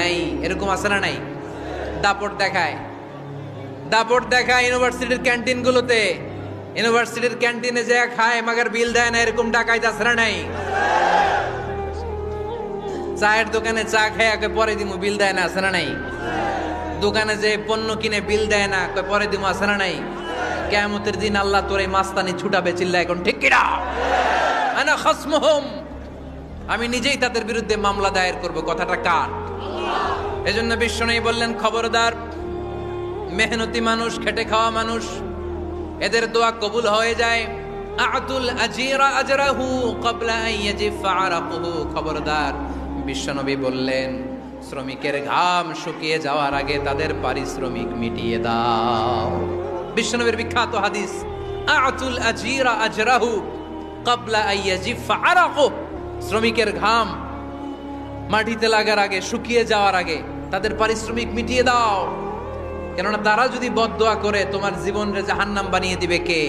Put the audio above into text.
নাই, এরকম আছে না নাই? দাপট দেখায়। দাপট দেখায় ইউনিভার্সিটির ক্যান্টিনগুলোতে। ইউনিভার্সিটির ক্যান্টিনে যে খায়, মাগার বিল দেয় না, এরকম টাকায় না নাই? চায়ের দোকানে চা খায় একে পরে দিমু, বিল দেয় না, আছে না নাই? দোকানে যে পণ্য কিনে, বিল দেয় না পরে দিমু, আছে না নাই? কেয়ামতের দিন আল্লাহ তোর এই মাস্তানি ছুটাবে চিল্লা এখন ঠিক খসমহম। আমি নিজেই তাদের বিরুদ্ধে মামলা দায়ের করব, কথাটা কার? এজন্য বিশ্ব নেই বললেন, খবরদার, মেহনতি মানুষ, খেটে খাওয়া মানুষ, এদের দোয়া কবুল হয়ে যায়। আতুল আজিরা আজরাহু খবরদার, বিশ্বনবী বললেন, শ্রমিকের ঘাম শুকিয়ে যাওয়ার আগে তাদের পারিশ্রমিক মিটিয়ে দাও। বিশ্বনবীর বিখ্যাত হাদিস, আতুল শ্রমিকের ঘাম মাটিতে লাগার আগে, শুকিয়ে যাওয়ার আগে তাদের পারিশ্রমিক মিটিয়ে দাও। কেননা তারা যদি বদ করে, তোমার জীবন রে জাহান্নাম বানিয়ে দিবে কে?